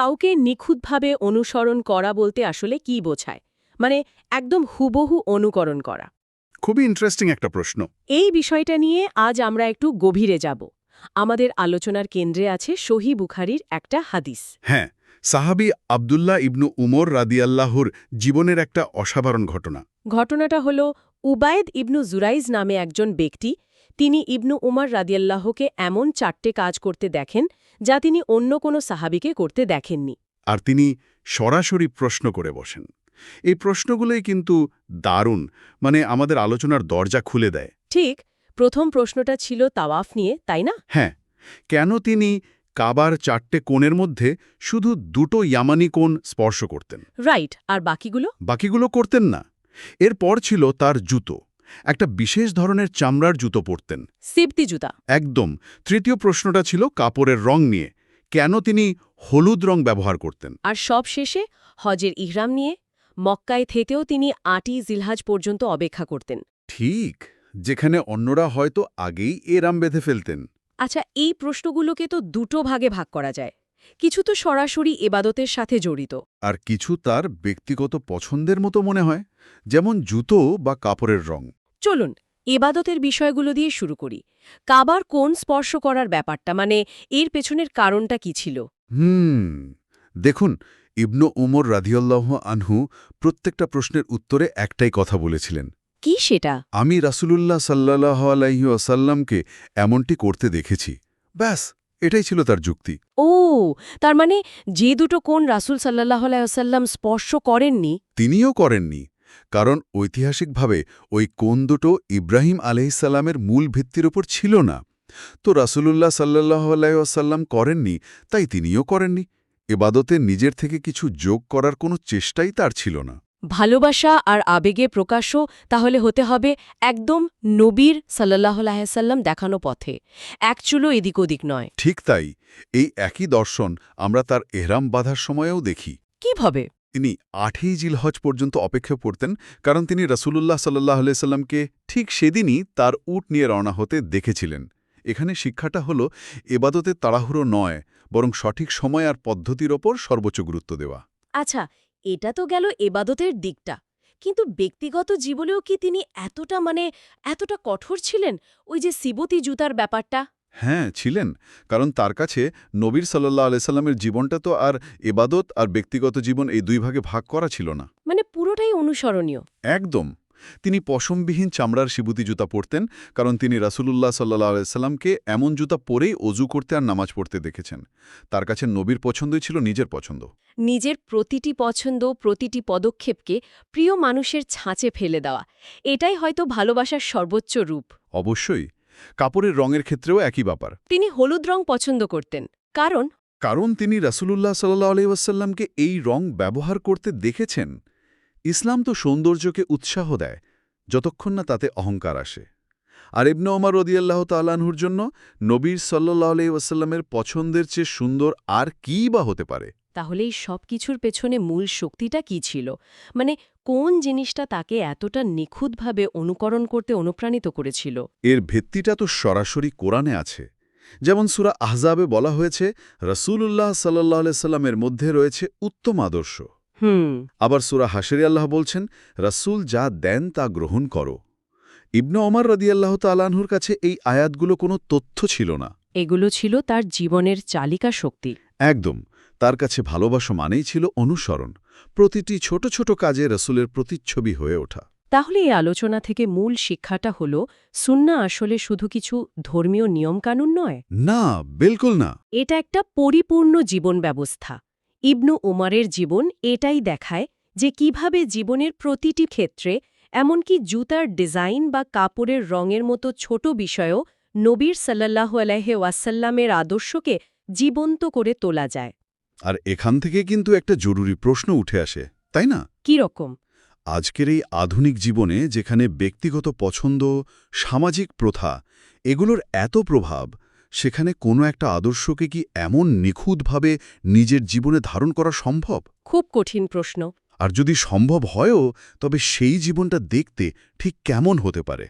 কাউকে নিখুঁতভাবে অনুসরণ করা বলতে আসলে কি বোঝায়? মানে একদম হুবহু অনুকরণ করা। খুবই ইন্টারেস্টিং একটা প্রশ্ন। এই বিষয়টা নিয়ে আজ আমরা একটু গভীরে যাব। আমাদের আলোচনার কেন্দ্রে আছে সহি বুখারির একটা হাদিস। হ্যাঁ সাহাবি আবদুল্লাহ ইবনু উমর রাদিয়াল্লাহুর জীবনের একটা অসাধারণ ঘটনা। ঘটনাটা হল উবায়েদ ইবনু জুরাইজ নামে একজন ব্যক্তি তিনি ইবনু উমর রাদিয়াল্লাহকে এমন চারটে কাজ করতে দেখেন যা তিনি অন্য কোনো সাহাবিকে করতে দেখেননি। আর তিনি সরাসরি প্রশ্ন করে বসেন। এই প্রশ্নগুলোই কিন্তু দারুণ মানে আমাদের আলোচনার দরজা খুলে দেয়। ঠিক প্রথম প্রশ্নটা ছিল তাওয়াফ নিয়ে তাই না? হ্যাঁ কেন তিনি কাবার চারটে কোণের মধ্যে শুধু দুটো ইয়ামানি কোণ স্পর্শ করতেন? রাইট আর বাকিগুলো? বাকিগুলো করতেন না। এরপর ছিল তার জুতো। একটা বিশেষ ধরনের চামড়ার জুতো পরতেন। সিবতি জুতা। একদম। তৃতীয় প্রশ্নটা ছিল কাপড়ের রং নিয়ে। কেন তিনি হলুদ রং ব্যবহার করতেন? আর সব শেষে হজের ইহরাম নিয়ে মক্কায় থেকেও তিনি আটই জিলহাজ পর্যন্ত অপেক্ষা করতেন। ঠিক যেখানে অন্যরা হয়তো আগেই এরাম বেঁধে ফেলতেন। আচ্ছা এই প্রশ্নগুলোকে তো দুটো ভাগে ভাগ করা যায়। কিছু তো সরাসরি এবাদতের সাথে জড়িত। আর কিছু তার ব্যক্তিগত পছন্দের মতো মনে হয় যেমন জুতো বা কাপড়ের রং। চলুন এবাদতের বিষয়গুলো দিয়ে শুরু করি। কাবার কোন স্পর্শ করার ব্যাপারটা মানে এর পেছনের কারণটা কি ছিল? হুম দেখুন ইবনু উমর রাধিউল্লাহ আনহু প্রত্যেকটা প্রশ্নের উত্তরে একটাই কথা বলেছিলেন। কি সেটা? আমি রাসূলুল্লাহ সাল্লাহ আলাইহি আসাল্লামকে এমনটি করতে দেখেছি। ব্যাস এটাই ছিল তার যুক্তি। ও তার মানে যে দুটো কোন রাসুল সাল্লাহ আলাইসাল্লাম স্পর্শ করেননি? তিনিও করেননি। কারণ ঐতিহাসিকভাবে ওই কোন দুটো ইব্রাহিম আলহিসাল্লামের মূল ভিত্তির ওপর ছিল না। তো রাসূলুল্লাহ সাল্লাহ আলাইসাল্লাম করেননি তাই তিনিও করেননি। এবাদতে নিজের থেকে কিছু যোগ করার কোনো চেষ্টাই তার ছিল না। ভালোবাসা আর আবেগে প্রকাশ্য তাহলে হতে হবে একদম নবীর সাল্লাহ আলাইসাল্লাম দেখানো পথে। এক চুলো এদিক ওদিক নয়। ঠিক তাই। এই একই দর্শন আমরা তার এহরাম বাঁধার সময়েও দেখি। কীভাবে? তিনি আটই জিলহজ পর্যন্ত অপেক্ষা করতেন, কারণ তিনি রসুলুল্লাহ সাল্লাহ সাল্লামকে ঠিক সেদিনই তার উট নিয়ে রওনা হতে দেখেছিলেন। এখানে শিক্ষাটা হল, এবাদতে তাড়াহুড়ো নয়, বরং সঠিক সময় আর পদ্ধতির ওপর সর্বোচ্চ গুরুত্ব দেওয়া। আচ্ছা এটা তো গেল এবাদতের দিকটা। কিন্তু ব্যক্তিগত জীবনেও কি তিনি এতটা মানে এতটা কঠোর ছিলেন? ওই যে সিবতি জুতার ব্যাপারটা? হ্যাঁ ছিলেন। কারণ তার কাছে নবীর সাল্লাহ আলাইসাল্লামের জীবনটা তো আর এবাদত আর ব্যক্তিগত জীবন এই দুই ভাগে ভাগ করা ছিল না। মানে পুরোটাই অনুসরণীয়। একদম। তিনি পশমবিহীন চামড়ার শিবুতি জুতা পরতেন কারণ তিনি রাসুলুল্লাহ সাল্লাহ আলাইসাল্লামকে এমন জুতা পরেই অজু করতে আর নামাজ পড়তে দেখেছেন। তার কাছে নবীর পছন্দই ছিল নিজের পছন্দ। নিজের প্রতিটি পছন্দ প্রতিটি পদক্ষেপকে প্রিয় মানুষের ছাঁচে ফেলে দেওয়া। এটাই হয়তো ভালোবাসার সর্বোচ্চ রূপ। অবশ্যই। কাপড়ের রঙের ক্ষেত্রেও একই ব্যাপার। তিনি হলুদ রং পছন্দ করতেন কারণ কারণ তিনি রাসুলুল্লাহ সাল্লাহ আলাইসাল্লামকে এই রং ব্যবহার করতে দেখেছেন। ইসলাম তো সৌন্দর্যকে উৎসাহ দেয় যতক্ষণ না তাতে অহংকার আসে। আর ইবনে ওমর রদিয়াল্লাহ তাল্লাহর জন্য নবীর সাল্লাহ আলাইসাল্লামের পছন্দের চেয়ে সুন্দর আর কী বা হতে পারে? তাহলে এই সব কিছুর পেছনে মূল শক্তিটা কি ছিল? মানে কোন জিনিসটা তাকে এতটা নিখুঁতভাবে অনুকরণ করতে অনুপ্রাণিত করেছিল? এর ভিত্তিটা তো সরাসরি কোরআনে আছে। যেমন সুরা আহজাবে বলা হয়েছে রসুল্লাহ সাল্লাহ সাল্লামের মধ্যে রয়েছে উত্তম আদর্শ। হুম। আবার সুরা হাসেরি আল্লাহ বলছেন রাসূল যা দেন তা গ্রহণ করো। ইবনে ওমর রদিয়াল্লাহ তালানহুর কাছে এই আয়াতগুলো কোনো তথ্য ছিল না। এগুলো ছিল তার জীবনের চালিকা শক্তি। একদম তার কাছে ভালোবাসা মানেই ছিল অনুসরণ। প্রতিটি ছোট ছোট কাজে রসুলের প্রতিচ্ছবি হয়ে ওঠা। তাহলে এই আলোচনা থেকে মূল শিক্ষাটা হল সুন্না আসলে শুধু কিছু ধর্মীয় নিয়মকানুন নয়? না বিলকুল না। এটা একটা পরিপূর্ণ জীবন ব্যবস্থা। ইবনু উমারের জীবন এটাই দেখায় যে কীভাবে জীবনের প্রতিটি ক্ষেত্রে এমনকি জুতার ডিজাইন বা কাপড়ের রঙের মতো ছোট বিষয়েও নবীর সাল্লাহ আলাহে ওয়াসাল্লামের আদর্শকে জীবন্ত করে তোলা যায়। আর এখান থেকে কিন্তু একটা জরুরি প্রশ্ন উঠে আসে তাই না? কি রকম? আজকের এই আধুনিক জীবনে যেখানে ব্যক্তিগত পছন্দ সামাজিক প্রথা এগুলোর এত প্রভাব সেখানে কোনো একটা আদর্শকে কি এমন নিখুঁতভাবে নিজের জীবনে ধারণ করা সম্ভব? খুব কঠিন প্রশ্ন। আর যদি সম্ভব হয়ও তবে সেই জীবনটা দেখতে ঠিক কেমন হতে পারে?